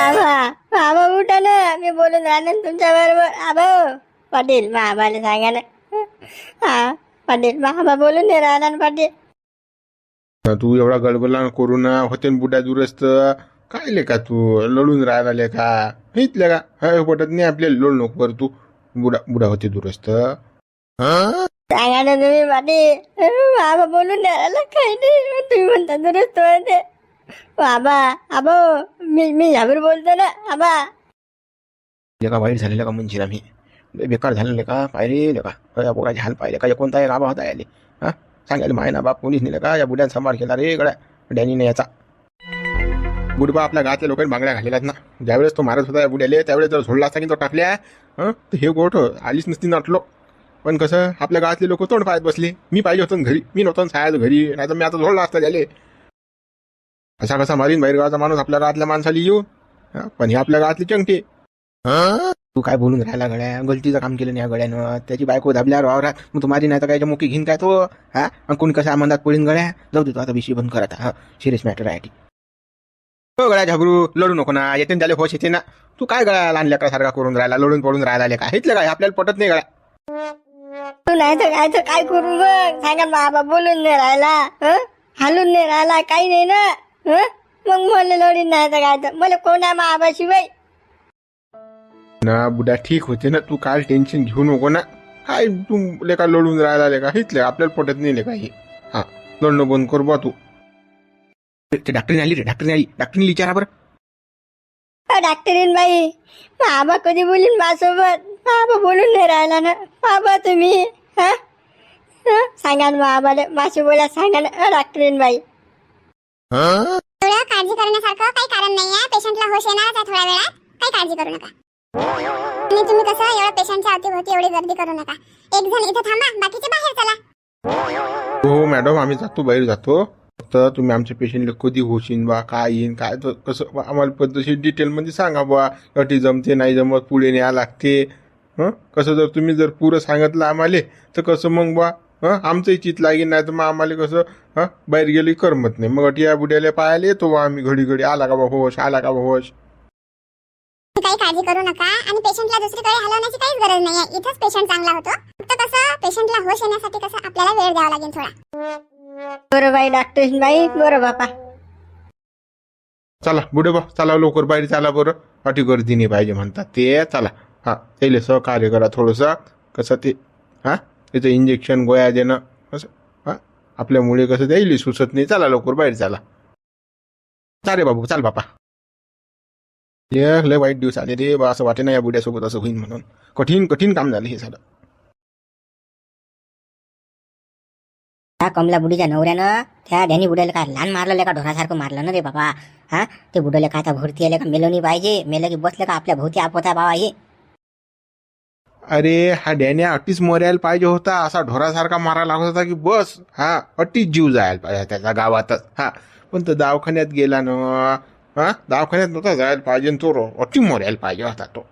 आबा आबा उठा ना. मी बोलून राहणार तुमच्या बरोबर. आबा पाटील महाबाला सांगा ना. हा पाटील महाबा बोलून नाही राहणार पाटील. तू एवढा गडबडला कोरोना होते न बुड्या दुरस्त. काय ले का तू? लढून राहायला ले का हेच ले का? हाय पटत नाही आपल्याला लोड नको कर तू. बुडा बुडा होते दुरस्त. हा? सांगा ना तुम्ही पाटील. आबा बोलून राहिला. काही नाही. तुम्ही म्हणता दुरुस्त होते. आबा आबो मी मी ह्यावर बोलतो ना आबा लेका वाईट झालेलं का म्हणशील आम्ही बेकार झालेलं का पाहिले लेका। का या पोराचे हाल पाहिले का या कोणता एक आबा होता याले? हा? सांगायला माय ना बाप कोणीच नेलं का या बुड्यान सांभाळ केला रे गड्या डॅनीने याचा. बुडबा आपल्या गावातल्या लोकांनी बांगड्या घालेल्यात ना. ज्यावेळेस तो मारत होता या बुड्याले त्यावेळेस जर सोडला असता की तो टाकल्या हं? तर हे गोठ आलीच नसती नटलो पण कसं आपल्या गावातले लोक तोंड पाहत बसले. मी पाहिजे होतो ना घरी. मी नव्हतो ना सायाचं घरी. नाही तर मी आता झोडला असता झाले असा कसा मारीन? बाहेर गावाचा माणूस आपल्या गावातल्या माणसाला येऊन हं? पण हे आपल्या गावातली चंगटे हं? तू काय बोलून राहिला गड्या? गलतीचं काम केलं नाही या गड्यानं. त्याची बायको दाबल्यावर वावरात. मग तू माझी नाही तर काय? मुकी घेईन काय तो? हा? आणि कोणी कसं आमंदात पडीन गड्या? जाऊ दे तू आता विषय बंद करत हा सिरियस मॅटर आहे ती. हो गड्या झाबरू लढू नको ना. येते त्याला होश येते ना. तू काय गळ्या लहान लेकरासारखा करून राहिला? लढून पडून राहिला काय हेतलं काय? आपल्याला पटत नाही गळ्या तू नाही तर काय तर काय करू मग सांगा ना आबा बोलून नाही राहिला. हं? हालून नाही राहिला. काही नाही ना. हं? मग मला लोडीन नाही तर काय तर मला कोण आबाशिवाय ना बुड्या ठीक होते ना. तू काय टेन्शन घेऊ नको ना. काय तू लेका लढून राहिला लेका हेतले आपल्याला पटत नाही लेका हे हा लढणं बंद कर बा तू. ते डॉक्टरने आली रे डॉक्टरने आली. डॉक्टरने विचारा बरं. डॉक्टरीन बाई. आबा कधी बोलीन माझ्यासोबत? आबा बोलून नाही राहिला ना. आबा तुम्ही? हं? सांगा ना आबाला माशी बोला सांगा ना. अ, डॉक्टरीन बाई. हा काळजी करण्यासारखं काही कारण नाही आहे पेशंटला होश येणारच आहे थोड्या वेळात. काही काळजी करू नका. आणि तुम्ही कसं एवढ्या पेशंटच्या अवतीभोवती एवढी गर्दी करू नका. एक जण इथे थांबा बाकीचे बाहेर चला. हो, हो मॅडम आम्ही जातो बाहेर जातो. तर तुम्ही आमच्या पेशंटला कधी होशीन बा काय येईन काय तर कसं बा आम्हाला पद्धतशीर डिटेलमध्ये सांगा बा. अटी जमते नाही जमत पुढे न्या लागते. हं? कसं जर तुम्ही जर पुरं सांगितलं आम्हाला तर कसं मग बा? हं? आमचंही चित लागेल नाही तर मग आम्हाला कसं हं? बाहेर गेली करमत नाही. मग अटी या बुड्याला पाहायला येतो बा आम्ही घडी घडी आला का बा होश? आला का बा होश? काही काळजी करू नका. आणि पेशंटला दुसरीकडे हलवण्याची काहीच गरज नाही आहे इथंच पेशंट चांगला होतो. फक्त कसं पेशंटला होश येण्यासाठी कसं आपल्याला वेळ द्यावा लागेल थोडा. बरं बाई डॉक्टरीन बाई. बरं बापा. चला बुडे बा. चला लवकर बाहेर चला बरं. अटी गर्दी नाही पाहिजे म्हणतात. ते चला. हा त्याला सहकार्य करा थोडंसं. कसं ते हा? त्याचं इंजेक्शन गोळ्या देणं असं. हा? आपल्यामुळे कसं द्यायली सुचत नाही. चला लवकर बाहेर चला. चाले बाबू चाल बापा. लय वाईट दिवस आले रे बा. असं वाटे ना या बुड्यासोबत असं होईल म्हणून. कठीण कठीण काम झालं हे झालं त्या कमला बुडीच्या नवऱ्यानं त्या ध्यानी बुड्याला काय लहान मारलं का? ढोरासारखं मारलं ना रे बाबा? हा? ते बुड्याला काय आता भरती आले का? मेलोनी पाहिजे. मेलं की बसलं का? आपल्या भोवती आपवता बाबा हे. अरे हा डॅन्या अट्टीच मरायला पाहिजे होता. असा ढोरासारखा मारायला लागत होता की बस हा अट्टीच जीव जायला पाहिजे त्याच्या गावातच हा. पण तो दवाखान्यात गेला ना हा दवाखान्यात नव्हता जायला पाहिजे तो रो- अट्टी मरायला पाहिजे होता तो.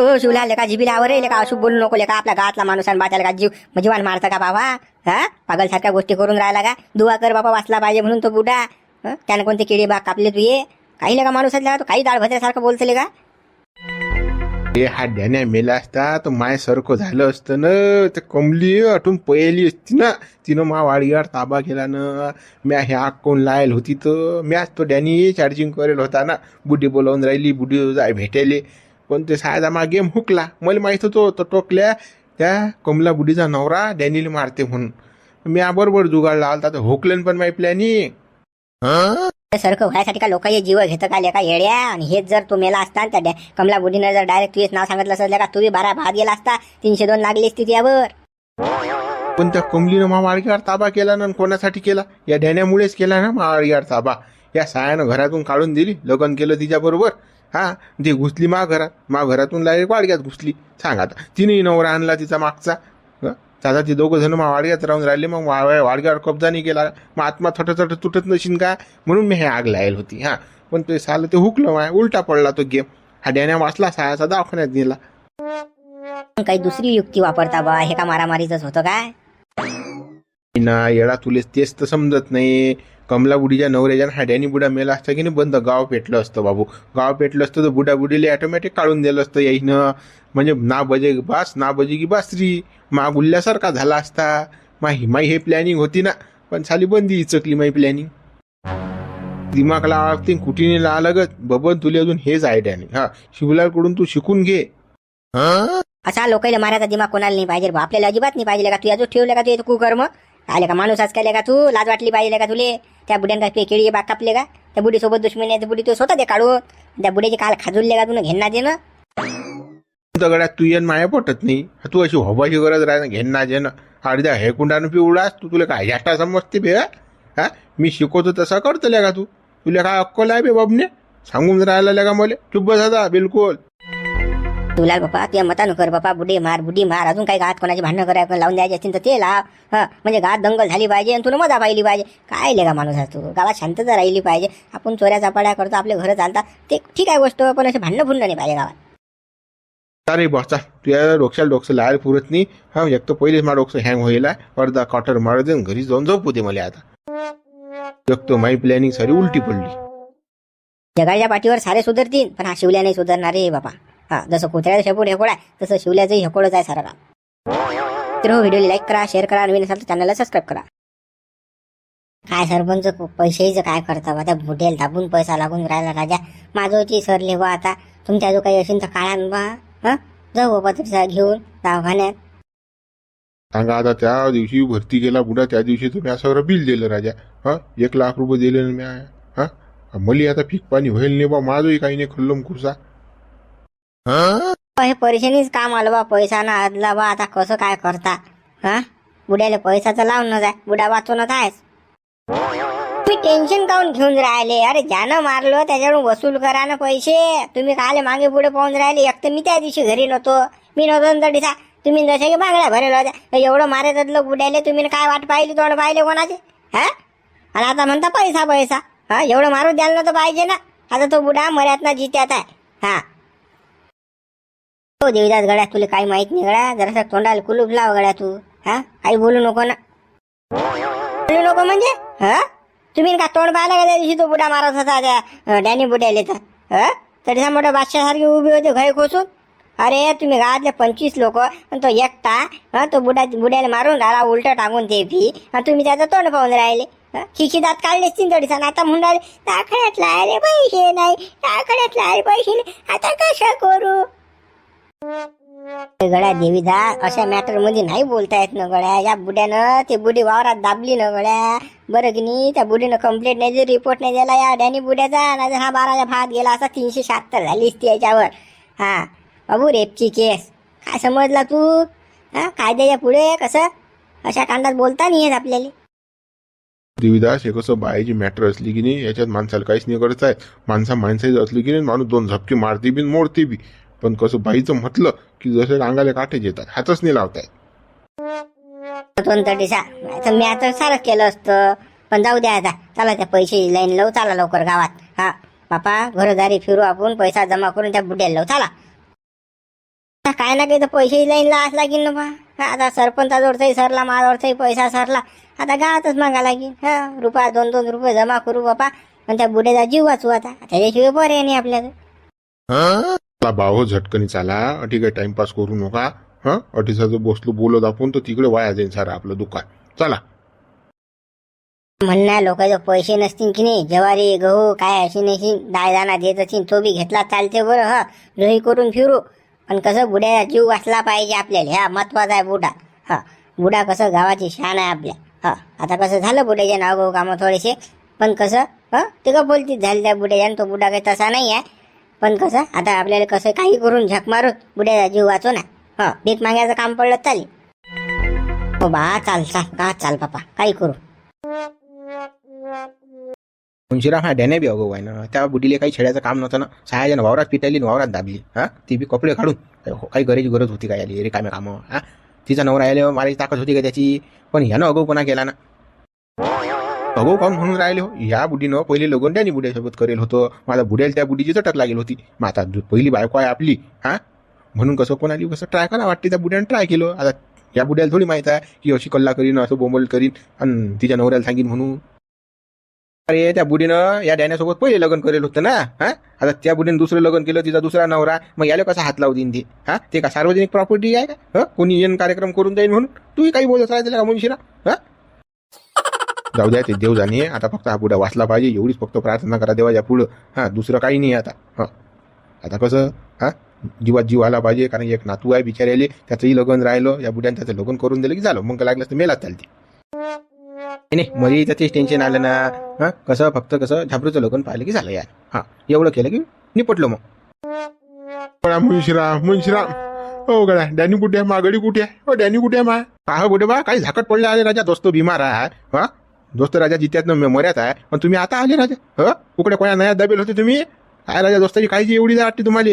हो शिवला लेका जिबी लावर लेका अशुभ बोलू नको लेका आपल्या गावातला माणूस आणि बाच्याला का जीव जीवान मारता का बाबा? हा? पागल सारख्या गोष्टी करून राहिला का? दुवा कर बाबा वाचला पाहिजे म्हणून तो बुडा. त्यानं कोणते किडे बाग कापले तू ये काही लेका माणूस आहे तो काही दाळ भजल्यासारखं बोलतले का ते हा डॅन्या मेला असता तर मायसारखं झालं असतं ना. ते कमली आठून पयली असती ना. तिनं मा वाडीवर ताबा केला ना. म्या हे आग कोण लायल होती तर म्याच तो डॅनी चार्जिंग करेल होता ना. बुड्डी बोलावून राहिली बुड्डी जाय भेटायले. पण ते सायदा मा गेम हुकला. मला माहीत होतो तो टोकल्या त्या कमला बुडीचा नवरा डॅनीला मारते म्हणून. म्या बरोबर जुगाड लावला तर हुकलेन पण माही प्लॅनिंग हा? सारखं व्हायसाठी का लोक जीव घेतं का लेका येड्या? आणि हेच जर तू मेला असता त्या कमला बुडीनं जर डायरेक्ट तुझेच नाव सांगितलं असलं का तुम्ही बारा भाग गेला असता. तीनशे दोन लागली असती त्यावर. पण त्या कमलीनं मा ताबा केला ना कोणासाठी केला? या ढॅण्यामुळेच केला ना मा ताबा. या सायानं घरातून काढून दिली लग्न केलं तिच्याबरोबर हा ती घुसली मा घरात मा घरातून डायरेक्ट वाडग्यात घुसली. सांग आता तिनेही नवरा आणला तिचा मागचा. आता ते दोघं जण मा वाडग्यात राहून राहिले मग वाडग्यावर कब्जा नाही केला. मग आत्मा थट थट तुटत नशीन का? म्हणून मी हे आग लायल होती हा. पण ते सालं ते हुकलं माय उलटा पडला तो गेम. हा डॅन्या वाचला सायाचा दवाखान्यात गेला काही दुसरी युक्ती वापरता बा हे का मारामारीच होतं काय? ना येडा तुले तेच तर समजत नाही. कमलाबुडीच्या नवऱ्याच्या हाड्यानी बुडा मेला असता की नाही बंद गाव पेटलं असतं बाबू. गाव पेटलं असतं तर बुडाबुडीले ऑटोमॅटिक काढून दिलं असतं याईनं म्हणजे ना बजे बास ना बजे की बासरी मा गुल्ल्यासारखा झाला असता. माही माही हे प्लॅनिंग होती ना. पण साली बंदी चकली माही प्लॅनिंग दिमाग लागते कुठीने ला लागत. बबन तुले अजून हेच आयडिया नाही. हा शिवलालकडून तू शिकून घे. हा असा लोकांना मारायचा दिमाग कोणाला नाही पाहिजे बा. आपल्याला अजिबात नाही पाहिजे का? तू अजून ठेवलं का? तू याचं कुकर्म? आले का माणूस आज केले का तू? लाज वाटली पाहिजे का तुले? त्या बुड्यान काय केळी बाग कापले का? त्या बुडी सोबत आहे, त्या बुडी तो स्वतः ते काढून त्या बुड्याची काल खाजूलले का तुला घेणार दे ना दगडात तू येण माया पटत नाही. तू अशी हवाची गरज राह घेणार जे ना अर्ध्या हे कुंडानं पिवडास तू तुला काय जास्त समजते बे हा? मी शिकवतो तसा करतो का तू? तुला काय अक्कल आहे बे बाबने? सांगून राहिला का मला? चुप बसा बिलकुल. तुला बापा तुझ्या मतानं कर बापा बुडी मार बुडी मार. अजून काही गात कोणाची भांडणं करायला लावून द्यायची असतील तर ते लाव. हा म्हणजे गात दंगल झाली पाहिजे आणि तुला मजा पाहिली पाहिजे. काय ले का माणूस आहे तू? गावात शांतता राहिली पाहिजे. आपण चोऱ्या चापाड्या करतो आपले घरं चालतात. ते ठीक आहे गोष्ट पण असे भांडणं फुंडणं नाही पाहिजे गावात. अरे बसा तुझ्या डोक्याला डोकं लाल पुरत नाही. हा एक तर पहिलेच माझं डोकं हँग होईल अर्धा कॉटर मार दे आणि घरी जाऊन झोपू दे मला आता. एक तर माई प्लॅनिंग सारी उलटी पडली. जगाच्या पाठीवर सारे सुधरतील पण हा शिवल्या नाही सुधारणार रे बाबा हा जसं कुत्र्याचं शेपूट हेकोड आहे तसं शिवल्याचंही हेकोडच आहे सारा काम. तर हो लाईक करा शेअर करा नवीन असाल तर चॅनलला सबस्क्राईब करा. काय सरपंच पैसेच काय करता बा त्या बुड्याला दाबून पैसा लागून राहिला राजा. माझोची सरले बा आता. तुमच्या जो काही असेल तर काळान बा हा? जाऊ बाबा तुमचा घेऊन दवाखान्यात. सांगा आता त्या दिवशी भरती केला बुडा त्या दिवशी तुम्ही असं बिल दिलं राजा. हा? एक लाख रुपये दिले ना मी हा? मली आता पीक पाणी होईल नाही बा माझंही काही नाही खल्लम खुर्सा. हे परेशानीच काम आलं बा पैसा ना आदला बा आता कसं काय करता? हा? बुड्याला पैसाचं लावून जाय बुडा वाचवणच आहेस. तुम्ही टेन्शन काऊन घेऊन राहिले? अरे ज्यानं मारलो त्याच्याकडून वसूल करा ना पैसे. तुम्ही काले मागे पुढे पाहून राहिले. एक तर मी त्या दिवशी घरी नव्हतो. मी नव्हतो तर दिसा तुम्ही जसे की मागल्या भरेल होत्या. एवढं मारतलं बुड्याले तुम्ही काय वाट पाहिली तोंड पाहिले कोणाचे? हा? आणि आता म्हणता पैसा पैसा. हा? एवढं मारू द्यायला नव्हतं पाहिजे ना. आता तो बुडा मर्यात ना जित्यात आहे. हा? हो देवीदास गड्या तुला काही माहीत नाही गड्या जरासा तोंडाला कुलूप लाव गड्या तू. हा? काही बोलू नको ना. बोलू नको म्हणजे? हा? तुम्ही का तोंड पाहिलं का त्या दिवशी तो बुडा मारत होता त्या डॅनी बुड्याले हा? तरी मोठ्या बादशासारखे उभी होते घाई खोसून अरे तुम्ही गावातले पंचवीस लोक तो एकटा हा तो बुडा बुड्याला मारून राहिला उलट टाकून ते फी आणि तुम्ही त्याचं तोंड पाहून राहिले. हं? खिशी दात काढले असतील सांग आता म्हणून राहिले टाकड्यातला अरे पैसे नाही. टाकड्यातला अरे पैसे नाही. आता कसं करू? गड्या देवीदा अशा मॅटरमध्ये नाही बोलता येत ना गड्या. या बुड्यानं ते बुडी वावरात दाबली ना गड्या. बरं की नाही त्या बुडीनं कंप्लेंट नाही दिली रिपोर्ट नाही दिला. या डॅनी बुड्याचा नाही हा बाराच्या भात गेला असा तीनशे शहात्तर झाली ती याच्यावर. हा. बाबू रेपची केस. काय समजला तू? हा कायद्याच्या पुढे कसं? अशा कांडात बोलता नाही येत आपल्याला. देवीदास हे कसं बायाची मॅटर असली की नाही याच्यात माणसाला काहीच नाही करत आहे. माणसा माणसाची असली की नाही माणूस दोन झपके मारते बी मोडते बी. पण कसं बाईचं म्हटलं की जसं अंगाला काटे येतात हातच नाही लावताय दोन तटीसा तर मी आता सारं केलं असतं पण जाऊ द्या आता. चला त्या पैसे लाईन लावू चला लवकर गावात. हा बापा घरदारी फिरू आपण पैसा जमा करून त्या बुड्याला लावू. चला. काय ना काही तर पैसे लाईनला असला की ना बा. हा, आता सरपंचाजवळचाही सरला माझ्यावरचाही पैसा सरला. आता गावातच मागा लागेल हा रुपया दोन दोन रुपये जमा करू बापा. आणि त्या बुड्याचा जीव वाचू आता. त्याच्याशिवाय बरे नाही आपल्याला. चला भाऊ झटकनी चाला ठीक आहे टाइमपास करू नका हा? जो बसलो बोलत आपण तर तिकडे वाया जाईल सारा आपलं दुकान. चला. म्हणणार लोकांचे पैसे नसतील की नाही ज्वारी गहू काय अशी नशी दायदाना देत असतील तो बी घेतला चालते बरं हा? जोही करून फिरू. पण कसं बुड्याचा जीव वाचला पाहिजे आपल्याला ह्या महत्त्वाचा आहे बुडा हा? बुडा कसं गावाची शान आहे आपल्या हा? आता कसं झालं बुड्याचे नाव गहू कामं थोडेसे पण कसं हा? ते का बोलतीच झालं त्या बुड्याच्या तो बुडा काही तसा नाही आहे. पण कसं आता आपल्याला कसं काही करून झक मारून बुड्याचा जीव वाचो ना. हो भीक मागायचं काम पडलं चालेल. हो बा चाल चाल का चाल बापा काही करू. मुंशीराम हा डॅने बी अगो आहे ना त्या बुडीले काही छेड्याचं काम नव्हतं ना. सहायजण वावरात पिटायली आणि वावरात दाबली. हा ती बी कपडे काढून. काय- काही गरज गरज होती काय आली रिकाम्या कामं. हा तिचा नवरा आले मारायची ताकद होती का त्याची? पण ह्यानं अगोपणा केला ना. अगो काऊन म्हणून राहिले हो? ह्या बुडीनं पहिले लगोन डॅनी बुड्यासोबत करेल होतं. माझा बुड्याला त्या बुडीची चटक लागेल होती. मग आता पहिली बायको आहे आपली हा? म्हणून कसं कोणाली कसं ट्राय करा वाटते त्या बुड्यानं ट्राय केलं. आता या बुड्याला थोडी माहीत आहे की अशी कल्ला करीन असं बोंबल करीन आणि तिच्या नवऱ्याला सांगीन म्हणून. अरे त्या बुडीनं या डॅन्यासोबत पहिले लग्न करेल होतं ना हा? आता त्या बुडीनं दुसरं लग्न केलं तिचा दुसरा नवरा मग याला कसा हात लावू देईन ते हा? ते का सार्वजनिक प्रॉपर्टी आहे का? हं? कोणी येण कार्यक्रम करून जाईल म्हणून? तूही काही बोलत राहायचं का मुंशीरा हा? जाऊ द्या ते देव जाणे. आता फक्त हा बुडा वाचला पाहिजे. एवढीच फक्त प्रार्थना करा देवाच्या पुढं. हा दुसरं काही नाही आता. हा. आता कसं? हा? जीवात जीव आला पाहिजे. कारण एक नातू आहे बिचाऱ्याले. त्याचंही लग्न राहिलं. या बुड्यानं त्याचं लग्न करून दिलं की झालं. मग लागलं तर मेला चालते नाही, नाही. मला टेन्शन आलं ना. हां? कसं? फक्त कसं? झाबरूचं लग्न पाहिलं की झालं यार. हा. एवढं केलं की निपटलो मग. गळा मुंशीराम मुंशीराम. हो गड्या डॅनी कुठे आहे? मागडी कुठे आहे? हो डॅनी कुठे आहे मा? हा कुठे बा काही झाकट पडले आले राजा दोस्त बिमार आहे हा? दोस्त राजा जित्यातनं मर्यात आहे. पण तुम्ही आता आले राजा. ह? कुकडे कोणा नया दबेल होते तुम्ही? काय राजा दोस्ताची काळजी एवढी वाटते तुम्हाला?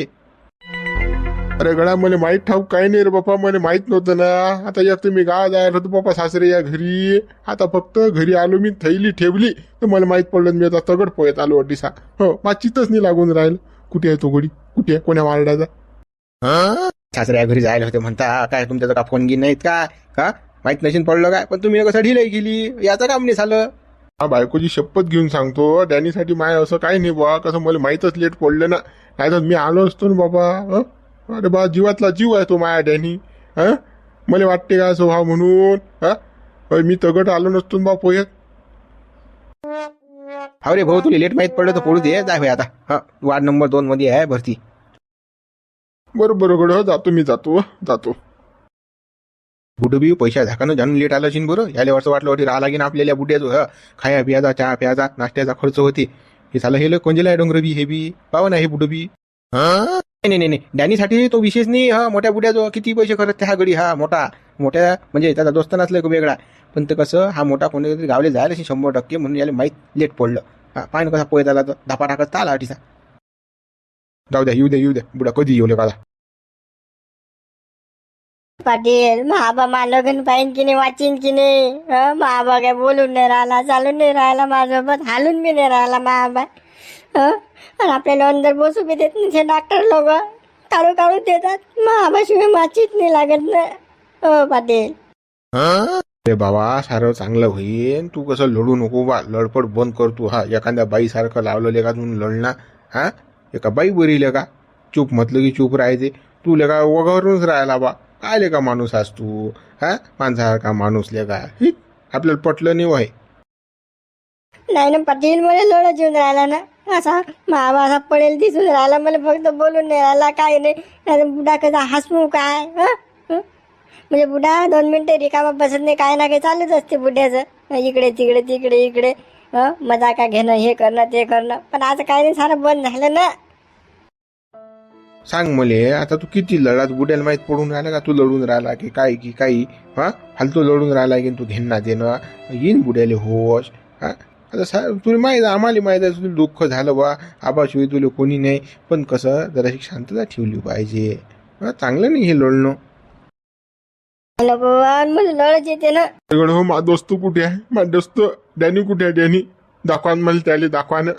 अरे गळा मला माहीत ठाऊक काही नाही रे बापा मला माहीत नव्हतं ना. आता तर मी गाव जायला होतो बापा सासरे या घरी. आता फक्त घरी आलो मी थैली ठेवली तर मला माहीत पडलं मी आता तगड पोयत आलो अडीसा हो चितच नाही लागून राहिलं. कुठे आहे तो गडी कुठे आहे? कोण्या वारडाचा सासऱ्या घरी जायला होते म्हणता. काय तुमच्याचं का फोन गिन नाहीत का? का माहीत नशीन पडलं काय? पण तुम्ही कसं ढिलाई केली? याचं काम नाही झालं. हा बायकोची शपथ घेऊन सांगतो डॅनीसाठी माय असं काही नाही बा कसं मला माहीतच लेट पडलं ना. नाही तर मी आलो असतो ना बाबा? अरे बा जीवातला जीव आहे तो माया डॅनी हं? मला वाटते का स्वभाव म्हणून हं? मी तगट आलो नसतो ना बा पोह्यात हा रे भाऊ तुला लेट माहीत पडलं तर पडू दे जाय आता. हा वार्ड नंबर दोन मध्ये आहे भरती. बरोबर गड जातो मी जातो हं, जातो बुडबी पैशा झाकानं जाणून लेट आलं असेल बरं. याला वर्ष वाटलं होती राहा लागेन आपल्याला बुड्याचं ह. खाया पियाचा चहा प्याचा नाश्त्याचा खर्च होते. हे झालं हे कोंजेला आहे डोंगर बी हे बी. पाव ना हे बुडबी. नाही नाही नाही. डॅनीसाठी तो विशेष नाही हा. मोठ्या बुड्याचा किती पैसे करत त्या गडी हा मोठा. मोठ्या म्हणजे त्याचा दोस्त नसला वेगळा. पण ते कसं हा मोठा कोणी तरी गावले जायला असे शंभर टक्के म्हणून याला माहीत लेट पडलं. हा पाय कसा पोय झाला तर धापा टाकत आला अटीचा जाऊ द्या येऊ द्या येऊ द्या. बुडा कधी येऊ का पाटील महाबा मा गण पाहिन की नाही वाचीन की नाही? महाबा काय बोलून नाही राहिला चालून नाही राहिला माझ्यासोबत हालून बी नाही राहिला महाबा आणि आपल्याला अंदर बसू बी देत नाही डॉक्टर लोक काढू काढू देतात. महाबाशिवाय माचीत नाही लागत ना. हो पाटील. अरे बाबा सारं चांगलं होईन. तू कसं लढू नको बा. लडपड बंद कर तू. हा एखाद्या बाईसारखं लावलं का तू लढणार. हा? एका बाई बरी का चूप म्हटलं की चूप राहायचे. तू लेका वगरूनच राहायला बा. आले का माणूस आज तू? हा? माणसासारखा माणूस लेका आपल्याला पटलं नाही वय. नाही ना पाटील मला लोळच येऊन राहिला ना. असा मावा असा पडेल दिसून राहिला. मला फक्त बोलून नाही राहिला काय नाही. बुडा कसा हसवू काय? म्हणजे बुडा दोन मिनिटं रिकामा बसत नाही काय ना काही चालूच असते बुड्याचं. इकडे तिकडे तिकडे इकडे. मजा का घेणं हे करणं ते करणं. पण आज काय नाही सारं बंद झालं ना. सांग मले आता तू किती लढात बुड्याला माहीत पडून राहिला का? तू लढून राहिला की काय की काही? हा? फालतू लढून राहिला की तू घेणं देणं? येईन बुड्याले होश. हा? आता सा तुला माहीत आम्हाला माहीत आहे तुला दुःख झालं बा. आबाशिवाय तुला कोणी नाही. पण कसं जराशी शांतता ठेवली पाहिजे. हा चांगलं नाही हे लढणं. मला लढच येते ना. हो मा दोस्त कुठे आहे? मा दोस्त डॅनी कुठे आहे डॅनी? दाखवा न मला त्याला दाखवा ना.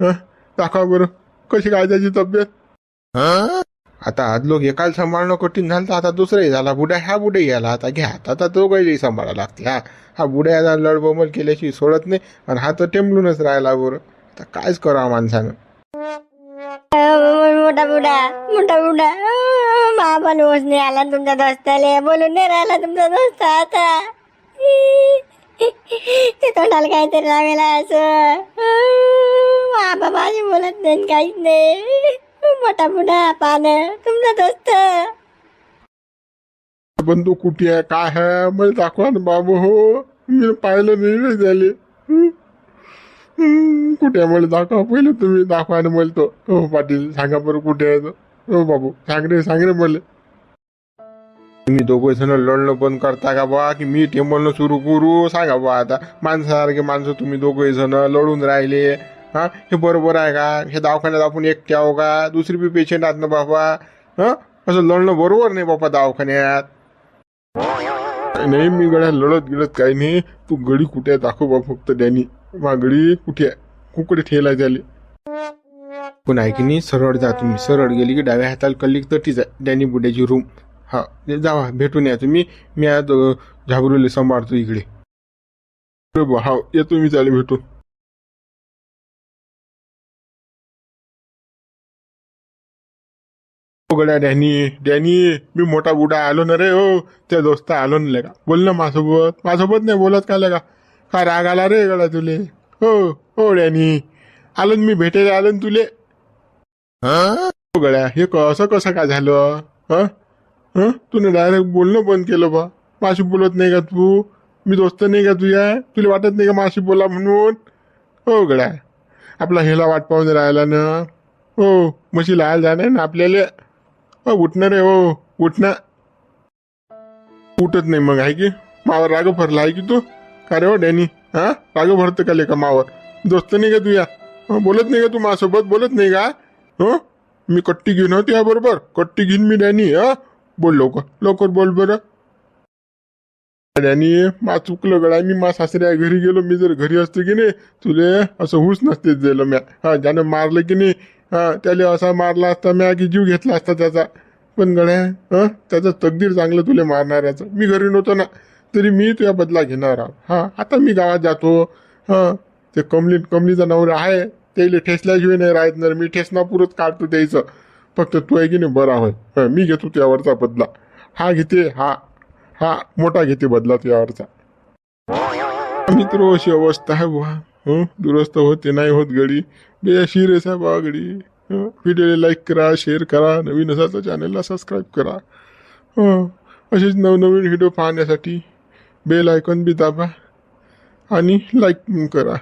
हं? दाखवा बरं. कशी काय त्याची तब्येत? आता आज लोक एकाला सांभाळणं कठीण झालं तर आता दुसराही झाला. बुड्या हा बुडे गेला आता घ्या. आता तो काही सांभाळा लागते हा हा बुड्या लडबोमल केल्याशी सोडत नाही आणि हा तर टेंबलूनच राहिला बरं. आता कायच करावं माणसानं. मोठा बुडा मोठा बुडा अं, बाबा नोस नाही आला तुमच्या दोस्ताले. बोलून नाही राहिला तुमचा दोस्त आता. ते तोंडाला काहीतरी लावेला असं. बाबा माझी बोलत नाही आणि काहीच नाही. मोठा पानं. तुमचा दोस्त. पण तो कुठे आहे? काय आहे? मला दाखवा ना बाबू. हो मी पाहिलं नाही रे? हं, कुठे आहे? मला दाखवा. पहिले तुम्ही दाखवा ना मला तो. हो पाटील सांगा बरं कुठे आहे तो. हो बाबू सांग रे सांग रे मला. तुम्ही दोघे जण लढणं बंद करता का बा? की मी टेंबलणं सुरू करू? सांगा बा आता. माणसासारखे माणसं तुम्ही दोघे जण लढून राहिले. हा? हे बरोबर आहे का? हे दवाखान्यात आपण एकटे आहो का? दुसरी बी पेशंट आहेत ना बाबा? हा? असं लढणं बरोबर नाही बाबा दवाखान्यात. नाही मी गड्या लढत गिळत काही नाही. तू गडी कुठे आहे दाखव बा फक्त डॅनी मा गडी कुठे आहे? कुकडे ठेला त्याले. पण आहे की नाही सरळ जा तुम्ही. सरळ गेली की डाव्या हाताला कल्लिक तटीच आहे. डॅनी बुड्याची रूम हा जावा भेटून या तुम्ही. मी आज झाबरुले सांभाळतो इकडे. हा येतो मी त्याला भेटून हो गड्या डॅनी डॅनी मी मोठा बुडा आलो ना रे हो. त्या दोस्त आलो ना का बोल ना माझ्यासोबत. माझ्यासोबत नाही बोलत का का काय राग आला रे गडा तुले? हो हो डॅनी आलो मी भेटायला आलो ना तुले. हो गड्या हे कसं कसं काय झालं? हं? हं? डायरेक्ट बोलणं बंद केलं बा. माशी बोलत नाही का तू? मी दोस्त नाही का तुझ्या? तुला वाटत नाही का माशी बोला म्हणून? हो गड्या आपला हेला वाट पाहून राहिला ना. हो म्हशी लाल जाणार ना आपल्याला. हो उठणार रे हो उठणार उठत नाही मग आहे की मावर राग भरला आहे तू। का रे हो डॅनी हा राग भरतं का लेका मावर दोस्त नाही का तुझ्या हं, बोलत नाही का तू माझ्यासोबत बोलत नाही का हो मी कट्टी घेऊन होती बरोबर। कट्टी घेऊन मी डॅनी हा। बोल लवकर लवकर बोल बरं। डॅनी मा चुकलं गडा मी मा सासऱ्या घरी गेलो मी जर घरी असतो की नाही तुले असं हुस नसते दिलं म्या. हा ज्यानं मारलं की नाही हा त्याला असा मारला असता म्या की जीव घेतला असता त्याचा. पण गड्या हां त्याचं तकदीर चांगलं तुले मारणाऱ्याचं. मी घरी नव्हतो ना तरी मी तुझ्या बदला घेणार आहो. हां आता मी गावात जातो. हां ते कमली कमलीचा नवरा आहे त्याला ठेसल्याशिवाय नाही राहत ना मी ठेसना काढतो त्याचं. फक्त तू आहे की नाही बरा होय. हं, मी घेतो त्यावरचा बदला. हा घेते हा हा मोठा घेते बदला त्यावरचा मित्र अशी अवस्था आहे बुवा. हं? दुरुस्त होते नाही होत गडी बे शिरेस आहे बा गडी हं, व्हिडिओला लाईक करा शेअर करा नवीन असा तर चॅनलला सबस्क्राईब करा. हं? असेच नवनवीन व्हिडिओ पाहण्यासाठी बेल आयकॉन बी दाबा आणि लाईक करा.